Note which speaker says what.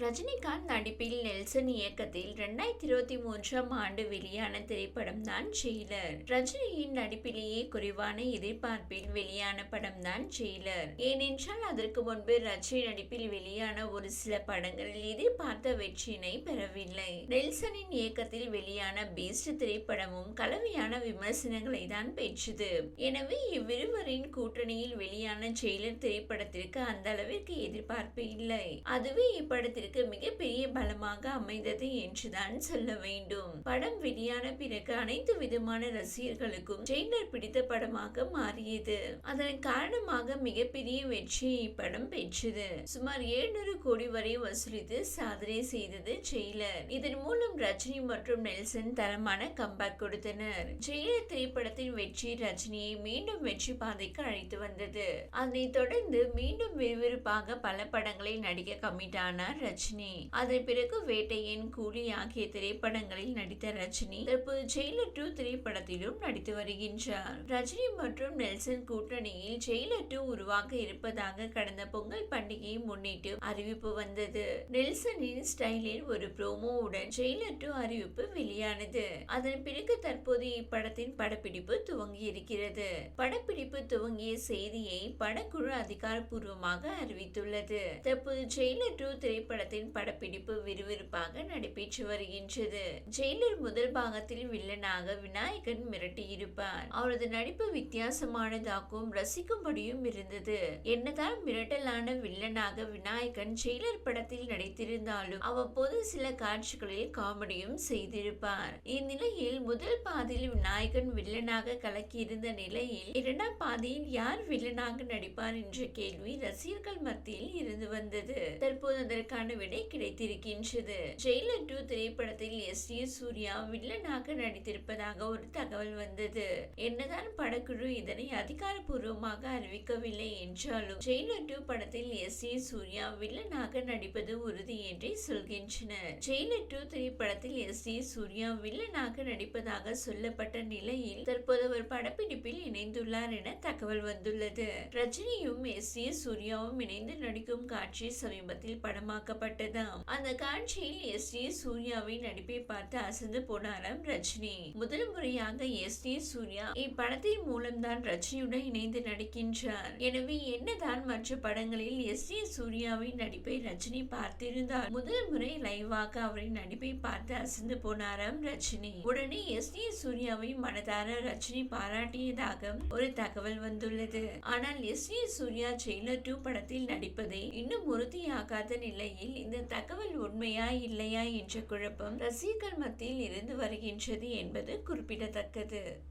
Speaker 1: ரஜினிகாந்த் நடிப்பில் நெல்சன் இயக்கத்தில் இரண்டாயிரத்தி இருபத்தி மூன்றாம் ஆண்டு வெளியான திரைப்படம் தான் ஜெயிலர் ரஜினியின் நடிப்பிலேயே குறைவான எதிர்பார்ப்பில் வெளியான படம் தான் ஜெயிலர் ஏனென்றால் அதற்கு முன்பு ரஜினி நடிப்பில் வெளியான ஒரு சில படங்களில் எதிர்பார்த்த வெற்றியினை பெறவில்லை. நெல்சனின் இயக்கத்தில் வெளியான பீஸ்ட் திரைப்படமும் கலவையான விமர்சனங்களை தான் பெற்றது. எனவே இவ்விருவரின் கூட்டணியில் வெளியான ஜெயிலர் திரைப்படத்திற்கு அந்த அளவிற்கு எதிர்பார்ப்பு இல்லை. அதுவே இப்படத்தில் படத்திற்கு மிகப்பெரிய பலமாக அமைந்தது என்றுதான் சொல்ல வேண்டும். படம் வெளியான பிறகு அனைத்து விதமான ரசிகர்களுக்கும் ஜெயிலர் பிடித்த படமாக மாறியது. அதன் காரணமாக மிகப்பெரிய வெற்றியை இப்படம் பெற்றது. சுமார் 700 கோடி வரை வசூலித்து சாதனை செய்தது ஜெயிலர். இதன் மூலம் ரஜினி மற்றும் நெல்சன் தரமான கம்பேக் கொடுத்தனர். ஜெயிலர் திரைப்படத்தின் வெற்றி ரஜினியை மீண்டும் வெற்றி பாதைக்கு அழைத்து வந்தது. அதனைத் தொடர்ந்து மீண்டும் விறுவிறுப்பாக பல படங்களில் நடிக்க கமிட் ஆனார் ரஜினி. அதன் பிறகு வேட்டையின் கூலி ஆகிய திரைப்படங்களில் நடித்த ரஜினி தற்போது ஜெயிலர் டூ திரைப்படத்திலும் நடித்து வருகின்றார். ரஜினி மற்றும் நெல்சன் கூட்டணியில் ஜெயிலர் டூ உருவாக இருப்பதாக கடந்த பொங்கல் பண்டிகையை முன்னிட்டு அறிவிப்பு வந்தது. நெல்சனின் ஸ்டைலில் ஒரு ப்ரோமோவுடன் ட்ரெய்லர் டூ அறிவிப்பு வெளியானது. அதன் பிறகு தற்போது இப்படத்தின் படப்பிடிப்பு துவங்கி இருக்கிறது படப்பிடிப்பு துவங்கிய செய்தியை படக்குழு அதிகாரப்பூர்வமாக அறிவித்துள்ளது. தற்போது ட்ரெய்லர் டூ திரைப்படத்தின் படப்பிடிப்பு விறுவிறுப்பாக நடைபெற்று வருகின்றது. ஜெயிலர் முதல் பாகத்தில் வில்லனாக விநாயகன் மிரட்டியிருப்பார். அவரது நடிப்பு வித்தியாசமானதாகவும் ரசிக்கும்படியும் இருந்தது. என்னதான் மிரட்டலான வில்லனாக விநாயகன் ஜெயிலர் படத்தில் நடித்திருந்தாலும் அவ்வப்போது சில காட்சிகளில் காமெடியும் செய்திருப்பார். இந்நிலையில் முதல் பாதியில் விநாயகன் வில்லனாக கலக்கியிருந்த நிலையில் இரண்டாம் பாதியில் யார் வில்லனாக நடிப்பார் என்ற கேள்வி ரசிகர்கள் மத்தியில் இருந்து வந்தது. தற்போது அதற்கான விடை கிடைத்திருக்கின்றது. ஜெயிலர் டூ திரைப்படத்தில் எஸ் ஏ சூர்யா வில்லனாக நடித்திருப்பதாக ஒரு தகவல் வந்தது. என்னதான் படக்குழு இதனை அதிகாரப்பூர்வமாக அறிவிக்கவில்லை என்றாலும் ஜெயிலர் டூ படத்தில் எஸ் ஏ சூர்யா வில்லனாக நடிப்பது உறுதி என்று சொல்கின்றனர் ஜெயிலர் டூ திரைப்படத்தில் எஸ். ஏ. சூர்யா வில்லனாக நடிப்பதாக சொல்லப்பட்ட நிலையில் தற்போது ஒரு படப்பிடிப்பில் இணைந்துள்ளார் என தகவல் வந்துள்ளது. ரஜினியும் எஸ். ஏ. சூர்யாவும் இணைந்து நடிக்கும் காட்சி சமீபத்தில் படமாக்கப்பட்டதாம். அந்த காட்சியில் எஸ். ஏ. சூர்யாவின் நடிப்பை பார்த்து அசந்து போனாராம் ரஜினி. முதல் முறையாக எஸ். ஏ. சூர்யா இப்படத்தின் மூலம்தான் ரஜினியுடன் இணைந்து நடிக்கின்றார். எனவே என்னதான் மற்ற படங்களில் எஸ். ஏ. சூர்யாவின் நடிப்பை ரஜினி பார்த்திருந்தார் முதல் முதல் முறை லைவாக அவரின் நடிப்பை பார்த்து அசந்து போனாராம் ரஜினி. உடனே எஸ். ஏ சூர்யாவை மனதார ரஜினி பாராட்டியதாக ஒரு தகவல் வந்துள்ளது. ஆனால் S. A Surya Jailer two படத்தில் நடிப்பதை இன்னும் உறுதியாகாத நிலையில் இந்த தகவல் உண்மையா இல்லையா என்ற குழப்பம் ரசிகர்கள் மத்தியில் இருந்து வருகின்றது என்பது குறிப்பிடத்தக்கது.